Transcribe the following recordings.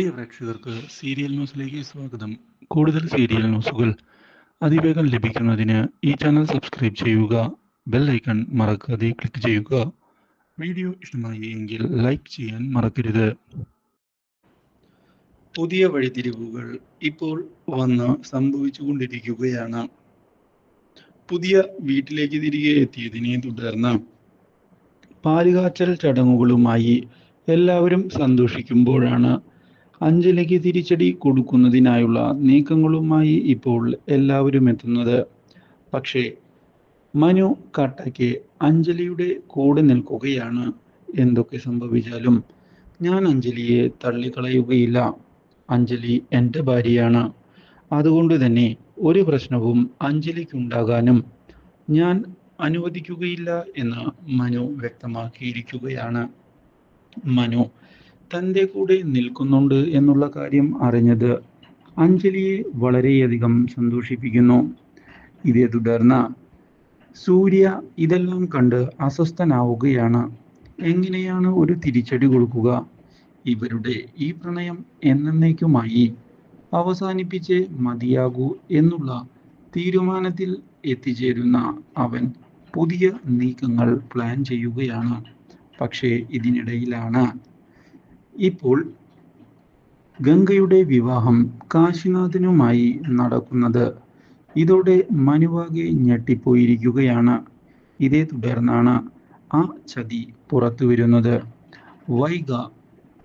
പ്രിയ പ്രേക്ഷകർക്ക് സീരിയൽ ന്യൂസിലേക്ക് സ്വാഗതം. കൂടുതൽ സീരിയൽ ന്യൂസുകൾ അതിവേഗം ലഭിക്കുന്നതിന് ഈ ചാനൽ സബ്സ്ക്രൈബ് ചെയ്യുക ബെൽ ഐക്കൺ മറക്കാതെ ക്ലിക്ക് ചെയ്യുക. വീഡിയോ ഇഷ്ടമായി എങ്കിൽ ലൈക്ക് ചെയ്യാൻ മറക്കരുത്. പുതിയ വഴിതിരിവുകൾ ഇപ്പോൾ വന്ന് സംഭവിച്ചുകൊണ്ടിരിക്കുകയാണ്. പുതിയ വീട്ടിലേക്ക് തിരികെ എത്തിയതിനെ തുടർന്ന് പാലുകാച്ചൽ ചടങ്ങുകളുമായി എല്ലാവരും സന്തോഷിക്കുമ്പോഴാണ് അഞ്ജലിക്ക് തിരിച്ചടി കൊടുക്കുന്നതിനായുള്ള നീക്കങ്ങളുമായി ഇപ്പോൾ എല്ലാവരും എത്തുന്നത്. പക്ഷേ മനു കാട്ടയ്ക്ക് അഞ്ജലിയുടെ കൂടെ നിൽക്കുകയാണ്. എന്തൊക്കെ സംഭവിച്ചാലും ഞാൻ അഞ്ജലിയെ തള്ളിക്കളയുകയില്ല. അഞ്ജലി എന്റെ ഭാര്യയാണ്. അതുകൊണ്ട് തന്നെ ഒരു പ്രശ്നവും അഞ്ജലിക്കുണ്ടാകാനും ഞാൻ അനുവദിക്കുകയില്ല എന്ന് മനു വ്യക്തമാക്കിയിരിക്കുകയാണ്. മനു തന്റെ കൂടെ നിൽക്കുന്നുണ്ട് എന്നുള്ള കാര്യം അറിഞ്ഞത് അഞ്ജലിയെ വളരെയധികം സന്തോഷിപ്പിക്കുന്നു. ഇതേ തുടർന്ന് സൂര്യ ഇതെല്ലാം കണ്ട് അസ്വസ്ഥനാവുകയാണ്. എങ്ങനെയാണ് ഒരു തിരിച്ചടി കൊടുക്കുക? ഇവരുടെ ഈ പ്രണയം എന്നേക്കുമായി അവസാനിപ്പിച്ച് മതിയാകൂ എന്നുള്ള തീരുമാനത്തിൽ എത്തിച്ചേരുന്ന അവൻ പുതിയ നീക്കങ്ങൾ പ്ലാൻ ചെയ്യുകയാണ്. പക്ഷേ ഇതിനിടയിലാണ് ഇപ്പോൾ ഗംഗയുടെ വിവാഹം കാശിനാഥനുമായി നടക്കുന്നത്. ഇതോടെ മനുവാകെ ഞെട്ടിപ്പോയിരിക്കുകയാണ്. ഇതേ തുടർന്നാണ് ആ ചതി പുറത്തു വരുന്നത്. വൈഗ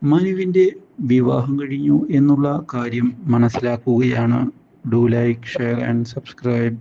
മനുവിന്റെ വിവാഹം കഴിഞ്ഞു എന്നുള്ള കാര്യം മനസ്സിലാക്കുകയാണ്. Do like share and subscribe